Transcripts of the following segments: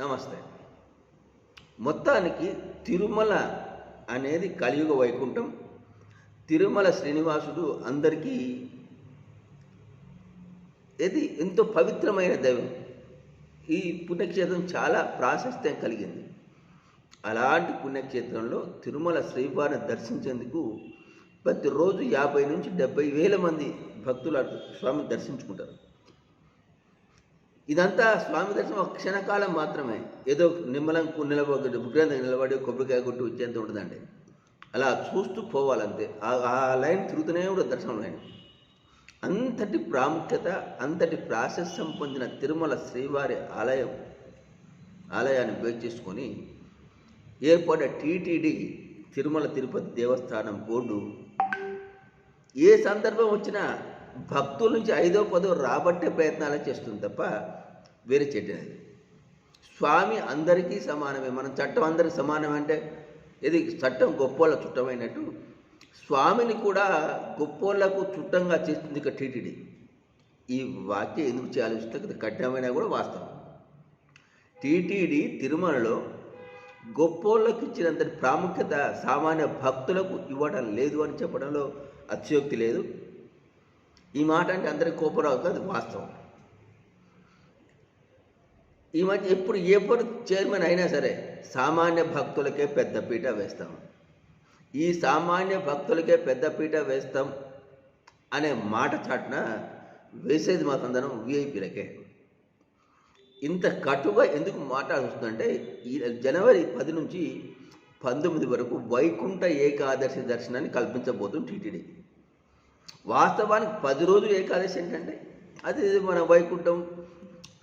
నమస్తే. మొత్తానికి తిరుమల అనేది కలియుగ వైకుంఠం. తిరుమల శ్రీనివాసుడు అందరికీ ఇది ఎంతో పవిత్రమైన దైవం. ఈ పుణ్యక్షేత్రం చాలా ప్రాశస్త్యం కలిగింది. అలాంటి పుణ్యక్షేత్రంలో తిరుమల శ్రీవారిని దర్శించేందుకు ప్రతిరోజు యాభై నుంచి డెబ్బై వేల మంది భక్తులు స్వామిని దర్శించుకుంటారు. ఇదంతా స్వామి దర్శనం ఒక క్షణకాలం మాత్రమే. ఏదో నిమ్మలం నిలబడి విగ్రహం నిలబడి కొబ్బరికాయ కొట్టి వచ్చేంత ఉంటుందండి. అలా చూస్తూ పోవాలంతే. ఆ- లైన్ తిరుగుతూనే ఉండదు దర్శనం లైన్. అంతటి ప్రాముఖ్యత అంతటి ప్రాశస్యం పొందిన తిరుమల శ్రీవారి ఆలయం ఆలయాన్ని బేస్ చేసుకొని ఏర్పడ్డ టీటీడీ తిరుమల తిరుపతి దేవస్థానం బోర్డు ఏ సందర్భం వచ్చినా భక్తుల నుంచి ఐదో పదో రాబట్టే ప్రయత్నాలే చేస్తుంది తప్ప వేరే చెడ్డది స్వామి అందరికీ సమానమే. మనం చట్టం అందరికి సమానమే అంటే ఇది చట్టం గొప్పోళ్ళ చుట్టమైనట్టు స్వామిని కూడా గొప్పోళ్ళకు చుట్టంగా చేస్తుంది ఇక టీటీడీ. ఈ వాక్యం ఎందుకు చేయాలి? ఇది కఠినమైన కూడా వాస్తవం. టీటీడీ తిరుమలలో గొప్పోళ్ళకి ఇచ్చినంత ప్రాముఖ్యత సామాన్య భక్తులకు ఇవ్వడం లేదు అని చెప్పడంలో అతిశయోక్తి లేదు. ఈ మాట అంటే అందరికి కోపరావు కాదు వాస్తవం. ఈ మధ్య ఎప్పుడు ఎవరు చైర్మన్ అయినా సరే సామాన్య భక్తులకే పెద్దపీట వేస్తాం. ఈ సామాన్య భక్తులకే పెద్దపీట వేస్తాం అనే మాట చాటున వేసేది మాత్రం విఐపీలకే. ఇంత కటుగా ఎందుకు మాట్లాడుతుందంటే ఈ జనవరి పది నుంచి పంతొమ్మిది వరకు వైకుంఠ ఏకాదశి దర్శనాన్ని కల్పించబోతుంది టీటీడీ. వాస్తవానికి పది రోజులు ఏకాదశి ఏంటంటే అది మన వైకుంఠం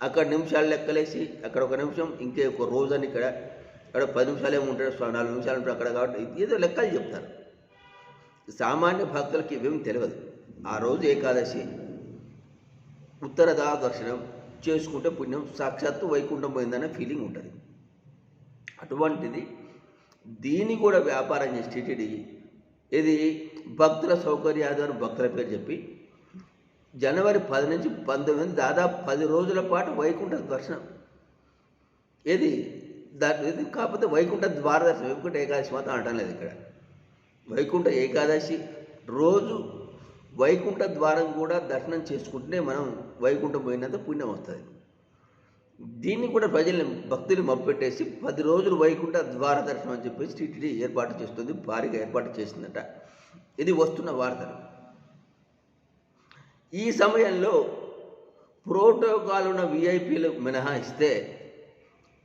అక్కడ నిమిషాలు లెక్కలేసి అక్కడ ఒక నిమిషం ఇంకే ఒక రోజు అని ఇక్కడ అక్కడ పది నిమిషాలు ఉంటాడు నాలుగు నిమిషాలు ఉంటాడు అక్కడ కాబట్టి ఏదో లెక్కలు చెప్తారు. సామాన్య భక్తులకి ఇవేమి తెలియదు. ఆ రోజు ఏకాదశి. ఉత్తరదా దర్శనం చేసుకుంటే పుణ్యం సాక్షాత్తు వైకుంఠం పోయిందనే ఫీలింగ్ ఉంటుంది. అటువంటిది దీన్ని కూడా వ్యాపారం చేసి టీటీడీ ఇది భక్తుల సౌకర్యాధారం భక్తుల పేరు చెప్పి జనవరి పది నుంచి పంతొమ్మిది దాదాపు పది రోజుల పాటు వైకుంఠ దర్శనం. ఏది? దాని ఇది కాకపోతే వైకుంఠ ద్వారదర్శనం. వైకుంఠ ఏకాదశి మాత్రం అనటం లేదు ఇక్కడ. వైకుంఠ ఏకాదశి రోజు వైకుంఠ ద్వారం కూడా దర్శనం చేసుకుంటేనే మనం వైకుంఠం పోయినంత పుణ్యం వస్తుంది. దీన్ని కూడా ప్రజల్ని భక్తులు మప్పెట్టేసి పది రోజులు వైకుంఠ ద్వార దర్శనం అని చెప్పేసి టీటీడీ ఏర్పాటు చేస్తుంది భారీగా ఏర్పాటు చేసిందట. ఇది వస్తున్న వార్తలు ఈ సమయంలో ప్రోటోకాల్ ఉన్న విఐపీలు మినహాయిస్తే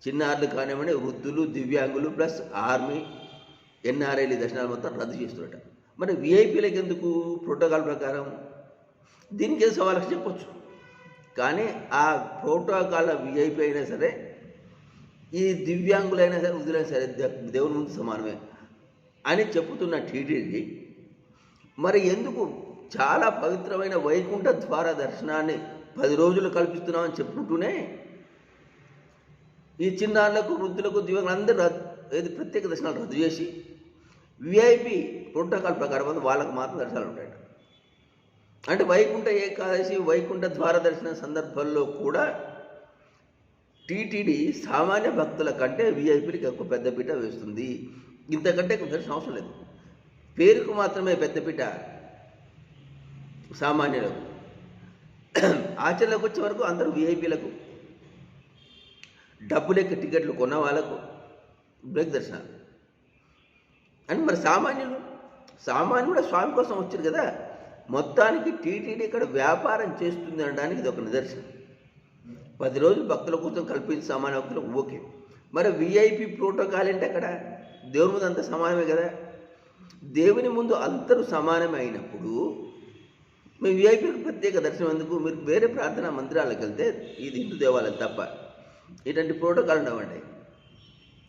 చిన్నారులు కానివ్వండి వృద్ధులు దివ్యాంగులు ప్లస్ ఆర్మీ ఎన్ఆర్ఐలు దర్శనాలు మొత్తం రద్దు చేస్తున్నట మరి విఐపీలకు ఎందుకు ప్రోటోకాల్ ప్రకారం? దీనికి సవాళ్ళకి చెప్పొచ్చు. కానీ ఆ ప్రోటోకాల్ విఐపీ అయినా సరే ఈ దివ్యాంగులైనా సరే వృద్ధులైనా సరే దే- దేవుని ముందు సమానమే అని చెప్పుతున్న టీటీడీ మరి ఎందుకు చాలా పవిత్రమైన వైకుంఠ ద్వార దర్శనాన్ని పది రోజులు కల్పిస్తున్నామని చెప్పుకుంటూనే ఈ చిన్నారులకు వృద్ధులకు దివ్యాంగులందరూ రద్దు ఏది ప్రత్యేక దర్శనాలు రద్దు చేసి విఐపి ప్రోటోకాల్ ప్రకారం వాళ్ళకు మాత్రం దర్శనాలు ఉంటాయి. అంటే వైకుంఠ ఏకాదశి వైకుంఠ ద్వార దర్శన సందర్భంలో కూడా టీటీడీ సామాన్య భక్తుల కంటే విఐపీలకి ఎక్కువ పెద్దపీట వేస్తుంది. ఇంతకంటే కొంచెం అవసరం లేదు. పేరుకు మాత్రమే పెద్దపీట సామాన్యులకు. ఆచరణలోకి వచ్చే వరకు అందరూ విఐపీలకు డబ్బులెక్క టికెట్లు కొన్న వాళ్ళకు బ్రేక్ దర్శనాలు. అని మరి సామాన్యులు సామాన్యులు కూడా స్వామి కోసం వచ్చారు కదా. మొత్తానికి టీటీడీ ఇక్కడ వ్యాపారం చేస్తుంది అనడానికి ఇది ఒక నిదర్శనం. పది రోజులు భక్తుల కోసం కల్పించి సామాన్య భక్తులకు ఓకే. మరి విఐపి ప్రోటోకాల్ ఏంటి అక్కడ? దేవుని ముందు అంత సమానమే కదా. దేవుని ముందు అందరూ సమానమే అయినప్పుడు మీ విఐపీకి ప్రత్యేక దర్శనం ఎందుకు? మీరు వేరే ప్రార్థనా మందిరాలకు వెళ్తే ఇది హిందూ దేవాలయం తప్ప ఇటువంటి ప్రోటోకాల్ ఉండవండి.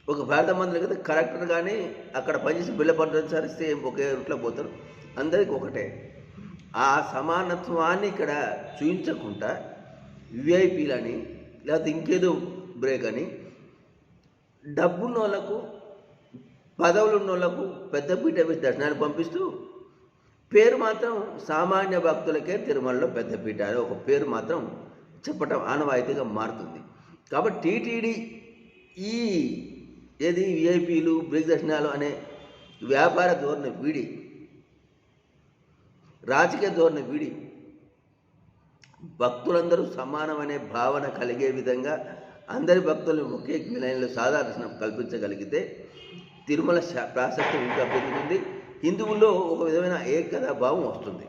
ఒక భారత మందిరం అయితే కలెక్టర్ కానీ అక్కడ పనిచేసి బిల్ల పడ్డం సరిస్తే ఒకే రూట్లో పోతారు. అందరికి ఒకటే. ఆ సమానత్వాన్ని ఇక్కడ చూపించకుండా విఐపీలని లేకపోతే ఇంకేదో బ్రేక్ అని డబ్బున్న వాళ్ళకు పదవులు ఉన్న వాళ్ళకు పెద్దపీట వేసి దర్శనాన్ని పంపిస్తూ పేరు మాత్రం సామాన్య భక్తులకే తిరుమలలో పెద్దపీట అని ఒక పేరు మాత్రం చెప్పటం ఆనవాయితీగా మారుతుంది. కాబట్టి టీటీడీ ఈ ఏది విఐపీలు బ్రేక్ దర్శనాలు అనే వ్యాపార ధోరణి వీడి రాజకీయ ధోరణి వీడి భక్తులందరూ సమానమనే భావన కలిగే విధంగా అందరి భక్తులను ఒకే లైన్లో సాధారణ కల్పించగలిగితే తిరుమల శా- ప్రాశస్త్యం ఇంకా పెరుగుతుంది. హిందువుల్లో ఒక విధమైన ఏకతా భావం వస్తుంది.